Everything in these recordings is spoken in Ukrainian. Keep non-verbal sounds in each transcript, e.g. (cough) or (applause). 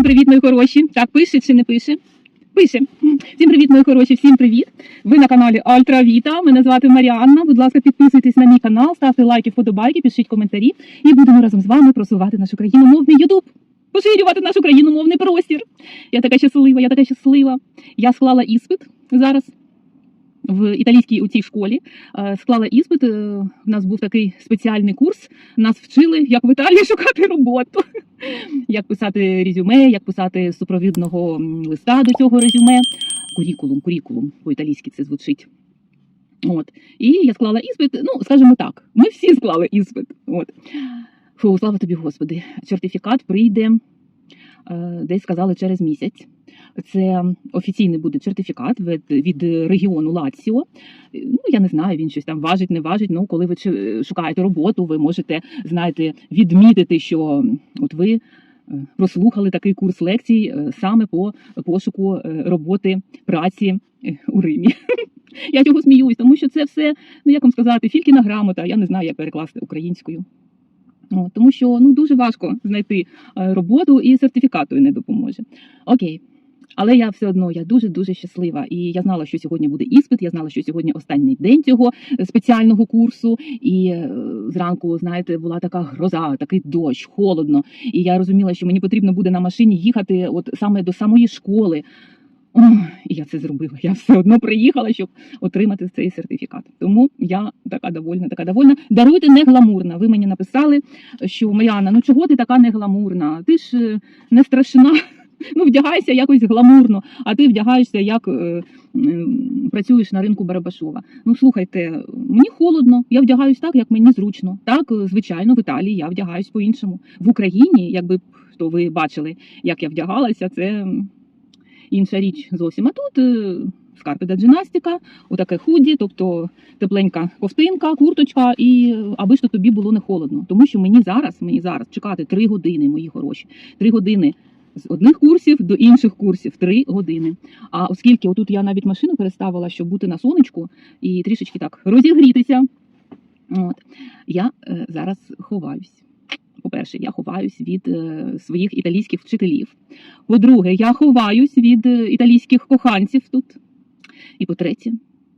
Всім привіт, мої хороші. Так, пише чи не пише? Пише. Всім привіт, мої хороші, всім привіт. Ви на каналі Альтравіта. Мене звати Маріанна. Будь ласка, підписуйтесь на мій канал, ставте лайки, вподобайки, пишіть коментарі. І будемо разом з вами просувати наш країномовний Ютуб. Поширювати наш україномовний простір. Я така щаслива, я така щаслива. Я склала іспит зараз в італійській у цій школі. Е, Склала іспит. е, У нас був такий спеціальний курс. Нас вчили, як в Італії (laughs) шукати роботу як писати резюме, як писати супровідного листа до цього резюме. Курікулум, курікулум, по-італійськи це звучить. От. І я склала іспит. Ну, скажімо так, ми всі склали іспит. От. Фу, слава тобі, Господи. Сертифікат прийде, е, десь сказали, через місяць. Це офіційний буде сертифікат від, від регіону Лаціо. Ну, я не знаю, він щось там важить, не важить. Ну, коли ви шукаєте роботу, ви можете, знаєте, відмітити, що от ви е, прослухали такий курс лекцій е, саме по пошуку е, роботи праці у Римі. (laughs) Я цього сміюсь, тому що це все, ну як вам сказати, фількіна грамота. Я не знаю, як перекласти українською. Тому що ну дуже важко знайти роботу і сертифікату не допоможе. Окей. Але я все одно я дуже дуже щаслива. І я знала, що сьогодні буде іспит. Я знала, що сьогодні останній день цього е, спеціального курсу. І е, зранку, знаєте, була така гроза, такий дощ, холодно. І я розуміла, що мені потрібно буде на машині їхати от саме до самої школи. Ох, і я це зробила. Я все одно приїхала, щоб отримати цей сертифікат. Тому я така довольна, така довольна. Даруйте не гламурна. Ви мені написали, що Мар'яна, ну чого ти така не гламурна? Ти ж е, не страшна. Ну, вдягайся якось гламурно, а ти вдягаєшся, як е, м, працюєш на ринку Барабашова. Ну слухайте, мені холодно, я вдягаюсь так, як мені зручно. Так, е, звичайно, в Італії я вдягаюсь по-іншому. В Україні, якби то ви бачили, як я вдягалася, це інша річ зовсім. А тут е, скарпида джинастика, отаке худі, тобто тепленька ковтинка, курточка, і е, аби ж то тобі було не холодно. Тому що мені зараз, мені зараз чекати три години, мої хороші, три години. З одних курсів до інших курсів три години. А оскільки отут я навіть машину переставила, щоб бути на сонечку і трішечки так розігрітися. От я е, зараз ховаюсь. По-перше, я ховаюсь від е, своїх італійських вчителів. По-друге, я ховаюсь від е, італійських коханців тут. І по-третє,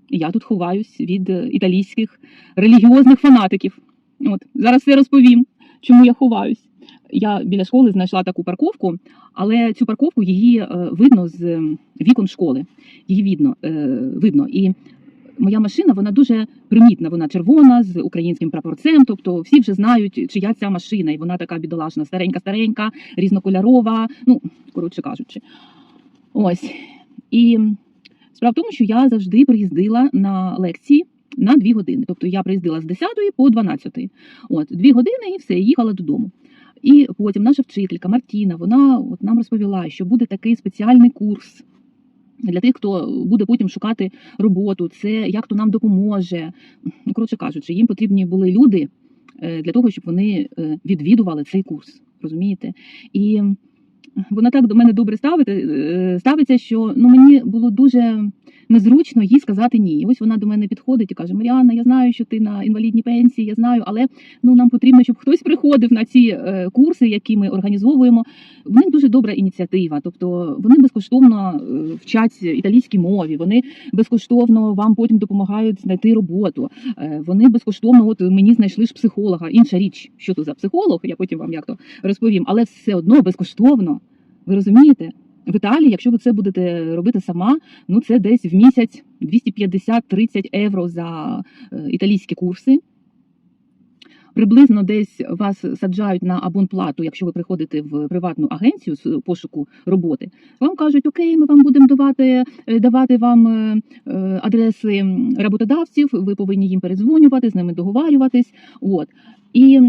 я тут ховаюсь від е, італійських релігіозних фанатиків. От зараз все розповім, чому я ховаюсь. Я біля школи знайшла таку парковку, але цю парковку її е, видно з вікон школи. Її видно, е, видно. І моя машина вона дуже примітна. Вона червона з українським прапорцем. Тобто всі вже знають, чия ця машина, і вона така бідолашна, старенька, старенька, різнокольорова. Ну, коротше кажучи, ось і справа в тому, що я завжди приїздила на лекції. На дві години, тобто я приїздила з 10 по 12. От дві години і все, їхала додому. І потім наша вчителька Мартіна, вона от нам розповіла, що буде такий спеціальний курс для тих, хто буде потім шукати роботу. Це як то нам допоможе. Ну, коротше кажучи, їм потрібні були люди е, для того, щоб вони е, відвідували цей курс. Розумієте? І вона так до мене добре ставити, е, ставиться, що ну мені було дуже незручно їй сказати ні. І ось вона до мене підходить і каже: Маріанна, я знаю, що ти на інвалідній пенсії, я знаю, але ну нам потрібно, щоб хтось приходив на ці е, курси, які ми організовуємо. В них дуже добра ініціатива. Тобто вони безкоштовно е, вчать італійській мові, вони безкоштовно вам потім допомагають знайти роботу. Вони безкоштовно, от мені знайшли ж психолога. Інша річ, що тут за психолог, я потім вам як то розповім, але все одно безкоштовно. Ви розумієте? В Італії, якщо ви це будете робити сама, ну це десь в місяць 250-30 євро за е, італійські курси. Приблизно десь вас саджають на абонплату, якщо ви приходите в приватну агенцію з пошуку роботи. Вам кажуть, окей, ми вам будемо давати, е, давати вам е, адреси роботодавців, ви повинні їм передзвонювати, з ними договарюватись. От. І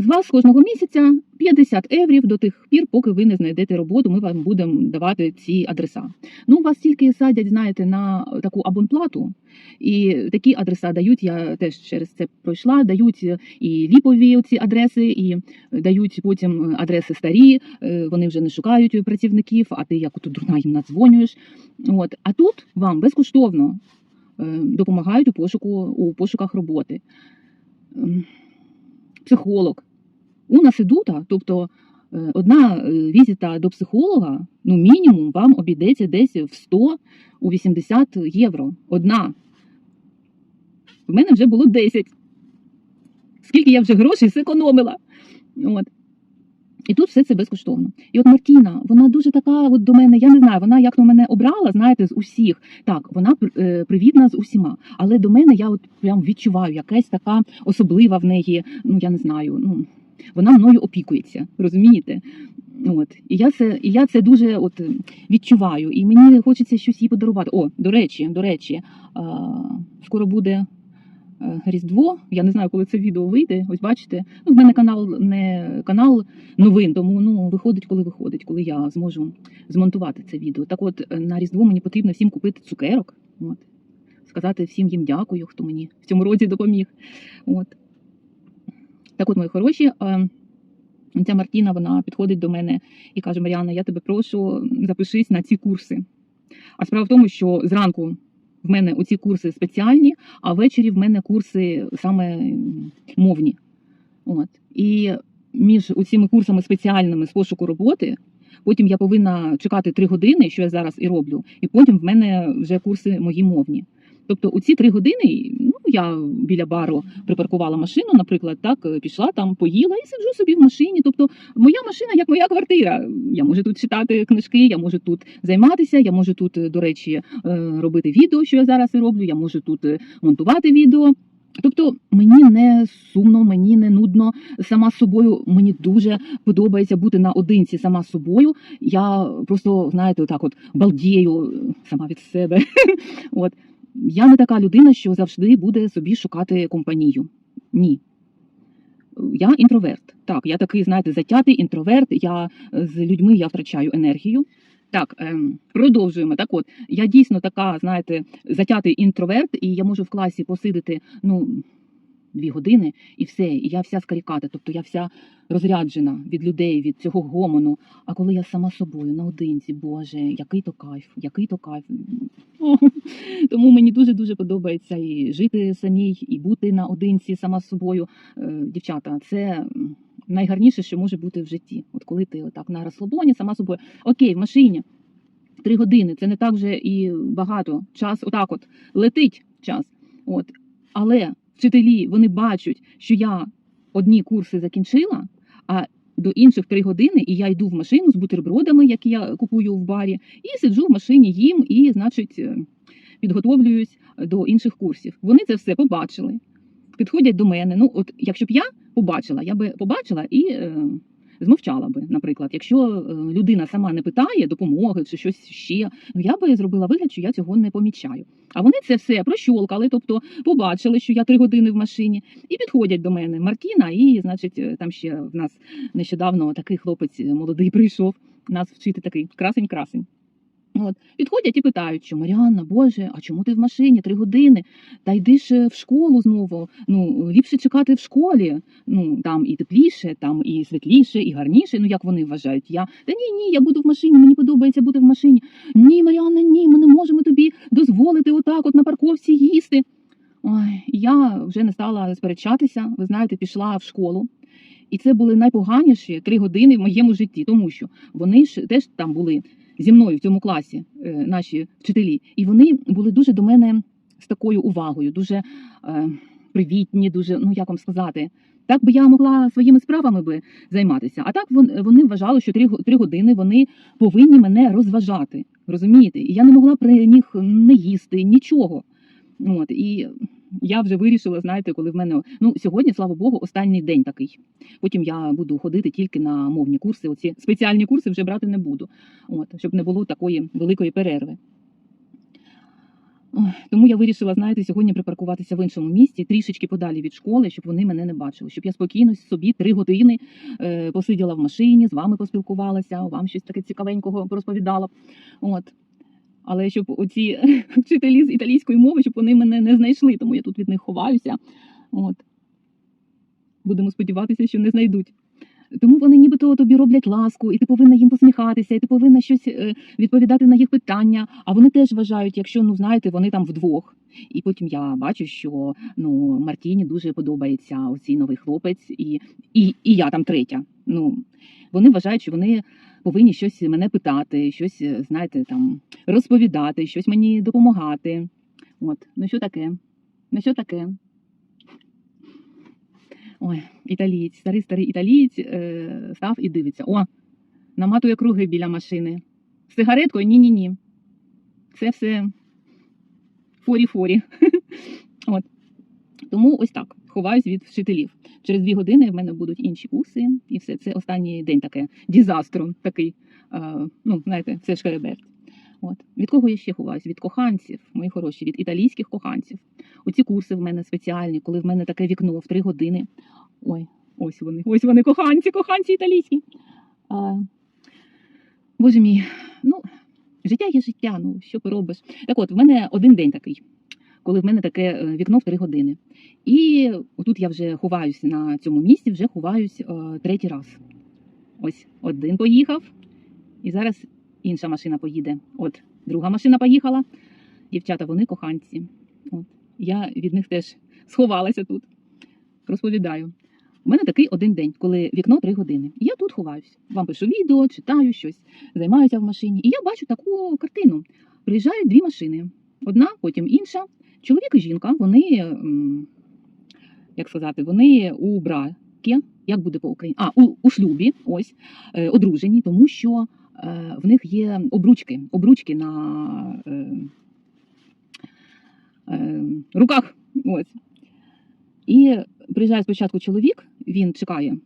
з вас кожного місяця 50 еврів до тих пір, поки ви не знайдете роботу, ми вам будемо давати ці адреса. Ну, вас тільки садять, знаєте, на таку абонплату, і такі адреса дають. Я теж через це пройшла. Дають і ліпові ці адреси, і дають потім адреси старі. е, Вони вже не шукають працівників, а ти як тут дурна їм надзвонюєш. От а тут вам безкоштовно е, допомагають у пошуку у пошуках роботи. Ем, Психолог. Уна седута, тобто Е, Одна е, візита до психолога, ну мінімум вам обійдеться десь в 100 у 80 євро. Одна. В мене вже було 10. Скільки я вже грошей зекономила. От. І тут все це безкоштовно. І от Мартіна, вона дуже така от до мене, я не знаю, вона як на мене обрала, знаєте, з усіх. Так, вона е, привітна з усіма. Але до мене я от прям відчуваю, якась така особлива в неї, ну я не знаю, ну вона мною опікується, розумієте? От. І я це, і я це дуже от, відчуваю. І мені хочеться щось їй подарувати. О, до речі, до речі, а, скоро буде е, Різдво. Я не знаю, коли це відео вийде. Ось бачите. Ну, в мене канал не канал новин, тому ну, виходить, коли виходить, коли я зможу змонтувати це відео. Так от на Різдво мені потрібно всім купити цукерок. От. Сказати всім їм дякую, хто мені в цьому році допоміг. От. Так от, мої хороші, е, ця Мартіна вона підходить до мене і каже: Маріана, я тебе прошу, запишись на ці курси. А справа в тому, що зранку в мене оці курси спеціальні, а ввечері в мене курси саме мовні. От. І між цими курсами спеціальними з пошуку роботи. Потім я повинна чекати три години, що я зараз і роблю, і потім в мене вже курси мої мовні. Тобто, у ці три години ну я біля бару припаркувала машину, наприклад, так е, пішла там, поїла і сиджу собі в машині. Тобто, моя машина як моя квартира. Я можу тут читати книжки, я можу тут займатися, я можу тут, е, до речі, е, робити відео, що я зараз і роблю. Я можу тут монтувати відео. Тобто мені не сумно, мені не нудно сама з собою. Мені дуже подобається бути наодинці сама з собою. Я просто, знаєте, отак от балдію сама від себе. (laughs) От я не така людина, що завжди буде собі шукати компанію. Ні. Я інтроверт. Так, я такий, знаєте, затятий інтроверт. Я е, з людьми я втрачаю енергію. Так, ем, продовжуємо. Так, от я дійсно така, знаєте, затятий інтроверт, і я можу в класі посидити ну дві години і все. І я вся скаріката, тобто я вся розряджена від людей, від цього гомону. А коли я сама собою наодинці, Боже, який то кайф, який то кайф. О, (laughs) Тому мені дуже дуже подобається і жити самій, і бути наодинці сама з собою. Е, Дівчата, це найгарніше, що може бути в житті. От коли ти отак на розслабоні, сама собою. Окей, в машині три години. Це не так вже і багато. Час отак, от летить час. От але вчителі вони бачать, що я одні курси закінчила, а до інших три години, і я йду в машину з бутербродами, які я купую в барі, і сиджу в машині їм, і, значить, е, підготовлююсь до інших курсів. Вони це все побачили, підходять до мене. Ну, от якщо б я побачила, я би побачила і. Змовчала би, наприклад, якщо е, людина сама не питає допомоги чи щось ще, ну я би зробила вигляд, що я цього не помічаю. А вони це все прощолкали, тобто побачили, що я три години в машині, і підходять до мене Мартіна, і значить, е, там ще в нас нещодавно такий хлопець молодий прийшов нас вчити такий красень-красень. От підходять і питають, що Маріанна, Боже, а чому ти в машині три години? Та йди ж в школу знову. Ну ліпше чекати в школі. Ну там і тепліше, там і світліше, і гарніше. Ну як вони вважають? Я та ні, ні, я буду в машині. Мені подобається бути в машині. Ні, Маріанна, ні, ми не можемо тобі дозволити отак, от на парковці їсти. Ой, я вже не стала сперечатися. Ви знаєте, пішла в школу. І це були найпоганіші три години в моєму житті, тому що вони ж теж там були зі мною в цьому класі, е, наші вчителі, і вони були дуже до мене з такою увагою, дуже е, привітні, дуже, ну як вам сказати, так би я могла своїми справами би займатися. А так вони вважали, що три-три години вони повинні мене розважати. Розумієте? І я не могла при них не їсти нічого. От і я вже вирішила, знаєте, коли в мене ну сьогодні, слава Богу, останній день такий. Потім я буду ходити тільки на мовні курси. Оці спеціальні курси вже брати не буду. От, щоб не було такої великої перерви. Тому я вирішила, знаєте, сьогодні припаркуватися в іншому місці, трішечки подалі від школи, щоб вони мене не бачили, щоб я спокійно собі три години е, посиділа в машині, з вами поспілкувалася, вам щось таке цікавенького розповідала. От. Але щоб оці (laughs) вчителі з італійської мови, щоб вони мене не знайшли, тому я тут від них ховаюся. От. Будемо сподіватися, що не знайдуть. Тому вони нібито тобі роблять ласку, і ти повинна їм посміхатися, і ти повинна щось е, відповідати на їх питання. А вони теж вважають, якщо ну знаєте, вони там вдвох. І потім я бачу, що ну Мартіні дуже подобається оцей новий хлопець, і, і, і я там третя. Ну, вони вважають, що вони повинні щось мене питати, щось, е, знаєте, там розповідати, щось мені допомагати. От, ну що таке? Ну що таке? Ой, італієць, старий старий італієць е, став і дивиться. О, наматує круги біля машини. З сигареткою ні-ні-ні. Це все форі-форі. (laughs) От. Тому ось так. Ховаюсь від вчителів. Через дві години в мене будуть інші курси, і все. Це останній день таке дізастру, такий, е, ну, знаєте, це шкереберт. От. Від кого я ще ховаюсь? Від коханців, мої хороші, від італійських коханців. Оці курси в мене спеціальні, коли в мене таке вікно в три години. Ой, ось вони, ось вони, коханці, коханці італійські. А, Боже мій, ну, життя є життя, ну що поробиш. Так от, в мене один день такий, коли в мене таке е, вікно в три години. І тут я вже ховаюся на цьому місці, вже ховаюсь е, третій раз. Ось один поїхав, і зараз інша машина поїде. От друга машина поїхала. Дівчата, вони коханці. От. Я від них теж сховалася тут. Розповідаю. У мене такий один день, коли вікно три години. І я тут ховаюсь. Вам пишу відео, читаю щось, займаюся в машині. І я бачу таку картину. Приїжджають дві машини: одна, потім інша. Чоловік і жінка, вони, як сказати, вони у бракі, як буде по Україні? А, у, у шлюбі, ось, е, одружені, тому що е, в них є обручки, обручки на е, руках. Ось. І приїжджає спочатку чоловік, він чекає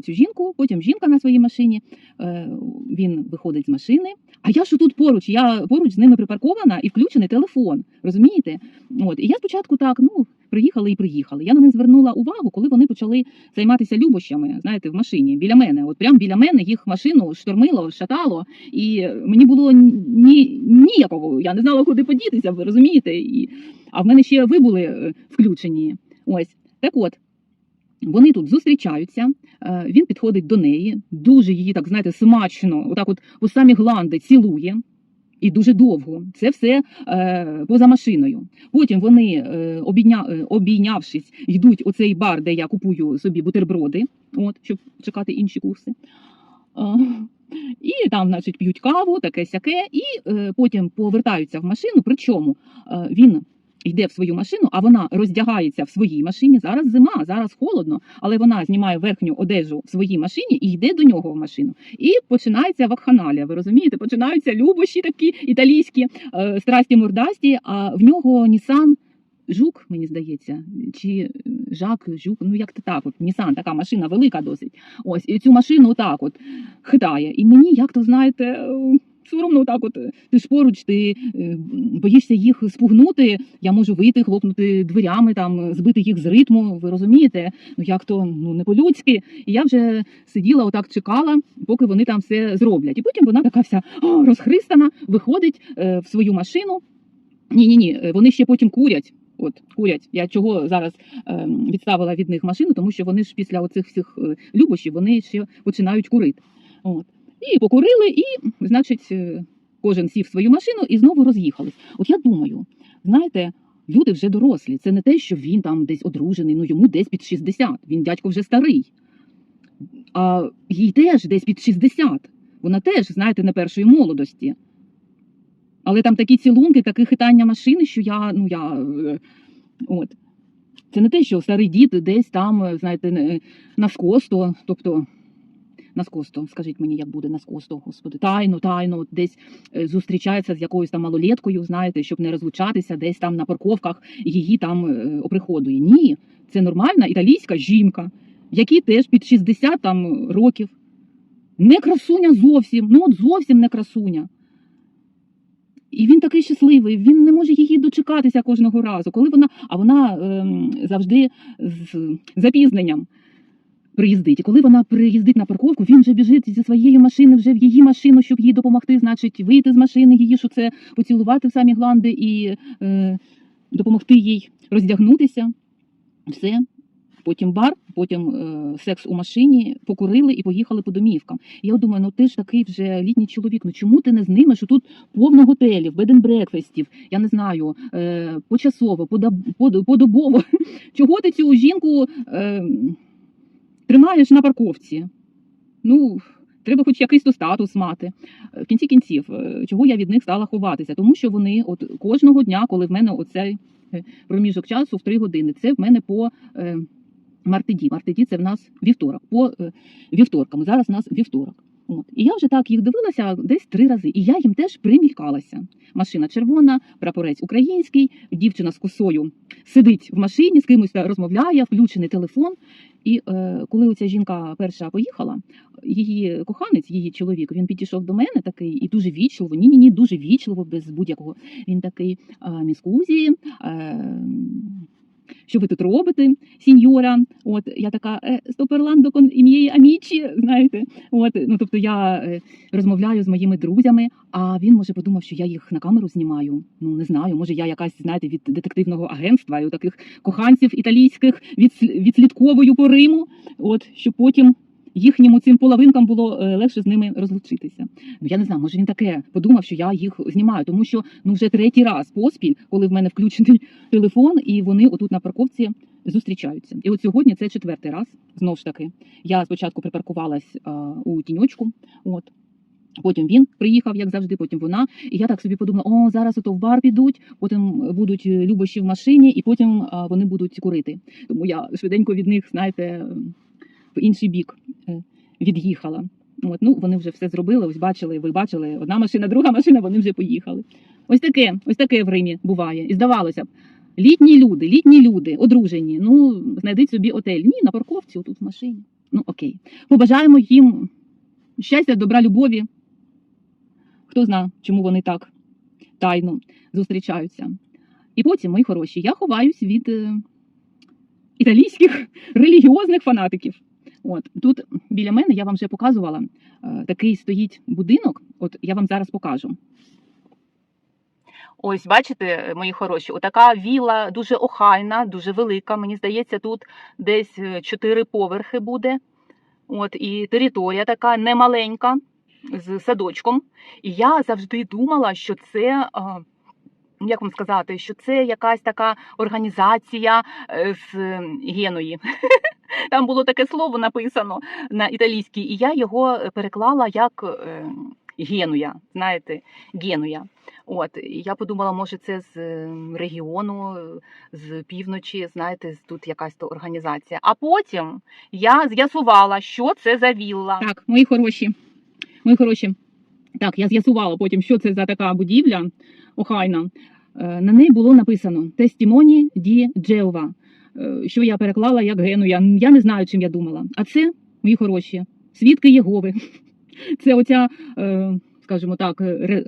цю жінку, потім жінка на своїй машині, е, він виходить з машини. А я що тут поруч? Я поруч з ними припаркована і включений телефон. Розумієте? От і я спочатку так, ну приїхали і приїхали. Я на них звернула увагу, коли вони почали займатися любощами, знаєте, в машині біля мене. От прямо біля мене їх машину штормило, шатало, і мені було ні ніякого. Я не знала, куди подітися. Ви розумієте? І а в мене ще ви були е, включені. Ось так, от. Вони тут зустрічаються, е, він підходить до неї, дуже її, так знаєте, смачно, отак от у самі гланди цілує. І дуже довго. Це все е, поза машиною. Потім вони, е, обійня, е, обійнявшись, йдуть у цей бар, де я купую собі бутерброди, от, щоб чекати інші курси. Е, і там, значить, п'ють каву, таке сяке, і е, потім повертаються в машину. Причому е, він йде в свою машину, а вона роздягається в своїй машині. Зараз зима, зараз холодно, але вона знімає верхню одежу в своїй машині і йде до нього в машину. І починається вакханалія. Ви розумієте? Починаються любощі такі італійські, е, страсті мордасті. А в нього Нісан. Жук, мені здається, чи Жак, Жук, ну як то так, от Нісан, така машина велика досить. Ось, і цю машину отак от хитає. І мені, як то знаєте, соромно так от е, ти ж поруч, ти е, боїшся їх спугнути. Я можу вийти, хлопнути дверями, там збити їх з ритму. Ви розумієте? Ну як то ну не по-людськи. І я вже сиділа, отак чекала, поки вони там все зроблять. І потім вона така вся «О, розхристана, виходить е, в свою машину. Ні, ні, ні, вони ще потім курять. От курять. Я чого зараз е, відставила від них машину, тому що вони ж після оцих всіх любощів вони ще починають курити. От. І покурили, і, значить, е, кожен сів свою машину і знову роз'їхались. От я думаю, знаєте, люди вже дорослі. Це не те, що він там десь одружений, ну йому десь під 60, він дядько вже старий. А їй теж десь під 60. Вона теж, знаєте, не першої молодості. Але там такі цілунки, таке хитання машини, що я, ну я. е, От. Це не те, що старий дід десь там, е, знаєте, на скосто, тобто на скажіть мені, як буде на скосто, господи, тайно, тайно, десь е, зустрічається з якоюсь там малолеткою, знаєте, щоб не розлучатися, десь там на парковках її там е, оприходує. Ні, це нормальна італійська жінка, якій теж під 60 там років. Не красуня зовсім, ну от зовсім не красуня. І він такий щасливий, він не може її дочекатися кожного разу. Коли вона, а вона ем, завжди з запізненням приїздить. І коли вона приїздить на парковку, він вже біжить зі своєї машини, вже в її машину, щоб їй допомогти, значить, вийти з машини, її що це поцілувати в самі гланди і е, допомогти їй роздягнутися. Все. Потім бар, потім е, секс у машині, покурили і поїхали по домівкам. Я думаю, ну ти ж такий вже літній чоловік. Ну чому ти не знімеш тут повно готелів, беденбрекфестів, я не знаю, е, почасово, подоб- подобово. (laughs) Чого ти цю жінку е, тримаєш на парковці? ну. Треба хоч якийсь то статус мати. В кінці кінців, е, чого я від них стала ховатися? Тому що вони от кожного дня, коли в мене оцей е, проміжок часу в три години, це в мене по е, мартиді. Мартиді це в нас вівторок. По вівторкам. Зараз у нас вівторок. От. І я вже так їх дивилася десь три рази. І я їм теж примількалася. Машина червона, прапорець український, дівчина з косою сидить в машині, з кимось розмовляє, включений телефон. І е, коли оця жінка перша поїхала, її коханець, її чоловік, він підійшов до мене такий і дуже вічливо. Ні, ні, ні, дуже вічливо, без будь-якого. Він такий е, міскузі. Е, що ви тут робите, сіньора? От я така «Е, стоперландо кон ім'єї амічі, знаєте. От ну тобто я е, розмовляю з моїми друзями, а він може подумав, що я їх на камеру знімаю. Ну не знаю, може я якась знаєте від детективного агентства і у таких коханців італійських від, відслідковую по Риму. От щоб потім їхнім цим половинкам було е, легше з ними розлучитися. Ну я не знаю, може він таке подумав, що я їх знімаю, тому що ну вже третій раз поспіль, коли в мене включений (laughs) телефон, і вони отут на парковці зустрічаються. І от сьогодні це четвертий раз. Знову ж таки, я спочатку припаркувалась а, у тіньочку. От. Потім він приїхав, як завжди, потім вона. І я так собі подумала: о, зараз ото в бар підуть, потім будуть любощі в машині, і потім вони будуть курити. Тому я швиденько від них, знаєте, в інший бік е, від'їхала. От, ну, вони вже все зробили, ось бачили, ви бачили, одна машина, друга машина, вони вже поїхали. Ось таке, ось таке в Римі буває. І здавалося б, літні люди, літні люди, одружені. Ну, знайдіть собі отель. Ні, на парковці, отут в машині. Ну окей. Побажаємо їм щастя, добра, любові. Хто знає, чому вони так тайно зустрічаються. І потім, мої хороші, я ховаюсь від е, італійських (laughs) релігіозних фанатиків. От тут біля мене я вам вже показувала е, такий стоїть будинок. От я вам зараз покажу. Ось, бачите, мої хороші, отака віла дуже охайна, дуже велика. Мені здається, тут десь е, чотири поверхи буде. От, і територія така немаленька з садочком. І я завжди думала, що це. Як вам сказати, що це якась така організація е, з е, Геної. (laughs) Там було таке слово написано на італійській, і я його переклала як е, Генуя. Знаєте, Генуя. От я подумала, може, це з е, регіону, е, з півночі, знаєте, тут якась то організація. А потім я з'ясувала, що це за вілла. Так, мої хороші, мої хороші. Так, я з'ясувала потім, що це за така будівля охайна. Е, На неї було написано Тестімоні ді Джеова, е, що я переклала як Генуя. Я не знаю, чим я думала. А це, мої хороші, свідки Єгови. (laughs) Це оця, е, скажімо так,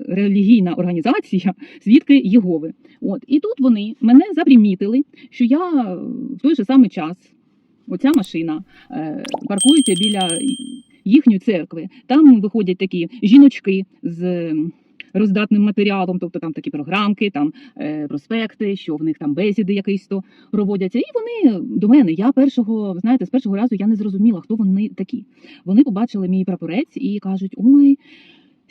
релігійна організація Свідки Єгови. От і тут вони мене запримітили, що я е, в той же самий час, оця машина е, паркується біля їхньої церкви. Там виходять такі жіночки з е, роздатним матеріалом, тобто там такі програмки, там е, проспекти, що в них там бесіди якісь то проводяться. І вони до мене. Я першого, знаєте, з першого разу я не зрозуміла, хто вони такі. Вони побачили мій прапорець і кажуть: ой.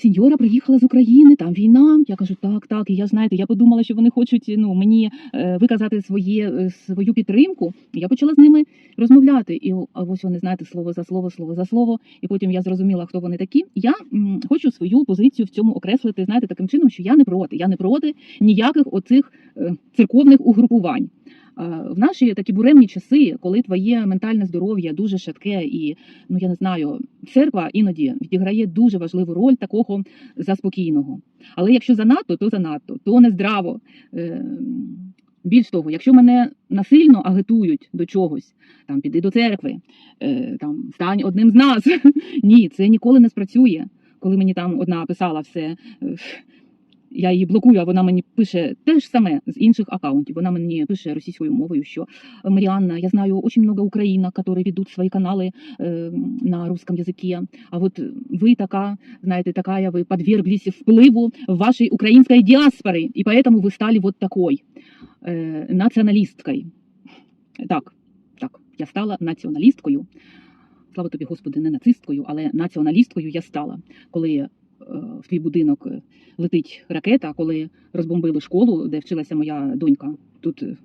Сіньора приїхала з України, там війна. Я кажу, так, так. І я знаєте, я подумала, що вони хочуть ну мені е, виказати своє е, свою підтримку. Я почала з ними розмовляти. І а ось вони знаєте слово за слово, слово за слово. І потім я зрозуміла, хто вони такі. Я м, хочу свою позицію в цьому окреслити, знаєте, таким чином, що я не проти. Я не проти ніяких оцих е, церковних угрупувань. Е, В наші такі буремні часи, коли твоє ментальне здоров'я дуже шатке, і ну я не знаю, церква іноді відіграє дуже важливу роль такого заспокійного. Але якщо занадто, то занадто, то не здраво. Е, Більш того, якщо мене насильно агитують до чогось, там піди до церкви, е, там стань одним з нас. (laughs) Ні, це ніколи не спрацює. Коли мені там одна писала все, я її блокую, а вона мені пише те ж саме з інших акаунтів. Вона мені пише російською мовою, що Маріанна, я знаю очень много украинок, которые ведут свои каналы э, на русском языке. А вот вы така, знаете, такая, вы подверглись впливу вашей украинской диаспоры, и поэтому вы стали вот такой э, націоналісткою. Так, так, я стала націоналісткою. Слава тобі, Господи, не нацисткою, але націоналісткою я стала, коли е, в твій будинок летить ракета, коли розбомбили школу, де вчилася моя донька. Тут, е,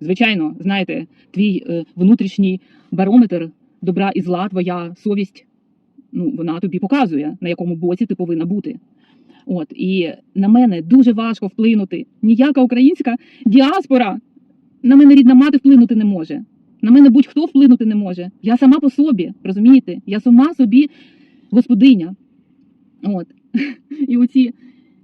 звичайно, знаєте, твій е, внутрішній барометр добра і зла, твоя совість ну, вона тобі показує, на якому боці ти повинна бути. От і на мене дуже важко вплинути. Ніяка українська діаспора на мене рідна мати вплинути не може. На мене будь-хто вплинути не може. Я сама по собі, розумієте? Я сама собі господиня. От. І оці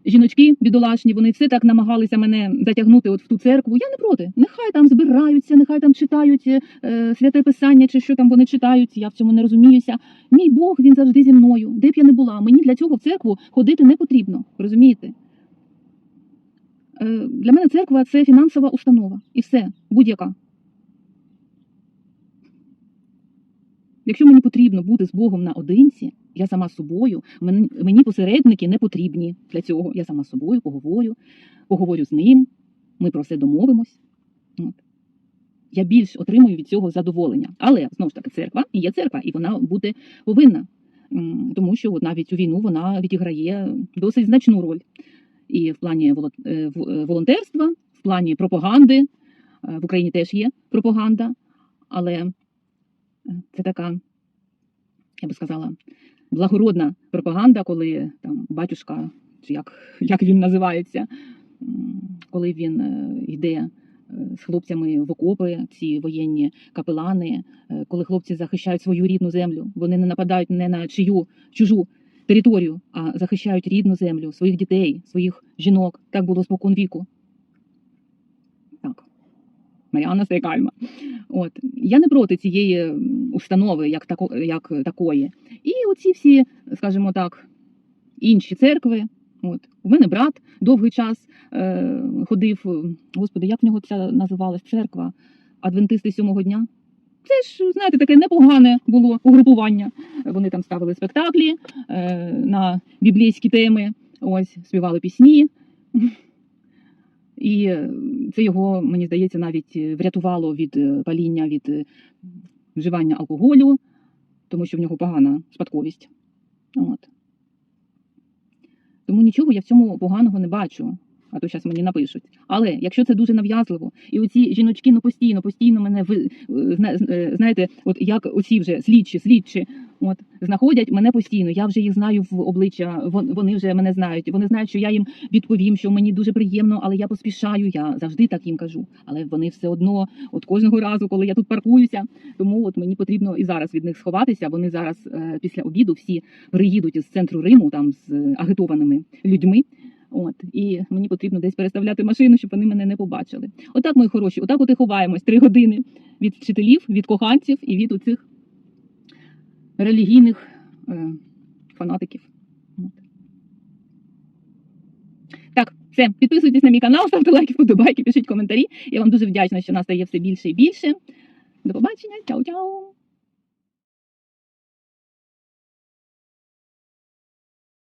жіночки бідолашні, вони все так намагалися мене затягнути от в ту церкву. Я не проти. Нехай там збираються, нехай там читають е, святе писання чи що там вони читають. Я в цьому не розуміюся. Мій Бог він завжди зі мною. Де б я не була, мені для цього в церкву ходити не потрібно. Розумієте? Е, Для мене церква це фінансова установа. І все, будь-яка. Якщо мені потрібно бути з Богом наодинці, я сама собою, мені, посередники не потрібні для цього. Я сама з собою поговорю, поговорю з ним, ми про все домовимось. От. Я більш отримую від цього задоволення. Але знову ж таки, церква і є церква, і вона бути повинна. Тому що навіть у війну вона відіграє досить значну роль. І в плані е, е, волонтерства, в плані пропаганди. Е, В Україні теж є пропаганда, але це така, я би сказала, благородна пропаганда, коли там батюшка, чи як, як він називається, коли він е, йде е, з хлопцями в окопи, ці воєнні капелани, е, коли хлопці захищають свою рідну землю, вони не нападають не на чию чужу територію, а захищають рідну землю, своїх дітей, своїх жінок. Так було спокон віку. Маріанна Сейкальма. От я не проти цієї установи, як тако, як такої. І оці всі, скажімо так, інші церкви. От у мене брат довгий час е, ходив. Господи, як в нього ця називалась церква? Адвентисти сьомого дня. Це ж, знаєте, таке непогане було угрупування. Вони там ставили спектаклі е, на біблійські теми, ось співали пісні. І е, це його, мені здається, навіть е, врятувало від е, паління, від вживання алкоголю, тому що в нього погана спадковість. От. Тому нічого я в цьому поганого не бачу. А то зараз мені напишуть. Але якщо це дуже нав'язливо, і оці жіночки ну постійно, постійно мене ви е, е, знаєте, от як оці вже слідчі, слідчі, от знаходять мене постійно. Я вже їх знаю в обличчя. Вони вже мене знають. Вони знають, що я їм відповім, що мені дуже приємно, але я поспішаю. Я завжди так їм кажу. Але вони все одно, от кожного разу, коли я тут паркуюся, тому от мені потрібно і зараз від них сховатися. Вони зараз е, після обіду всі приїдуть із центру Риму, там з агітованими людьми. От і мені потрібно десь переставляти машину, щоб вони мене не побачили. Отак, мої хороші, отак от і ховаємось три години від вчителів, від коханців і від оцих релігійних е, фанатиків. Так, все, підписуйтесь на мій канал, ставте лайки, вподобайки, пишіть коментарі. Я вам дуже вдячна, що нас стає все більше і більше. До побачення, чау-чау!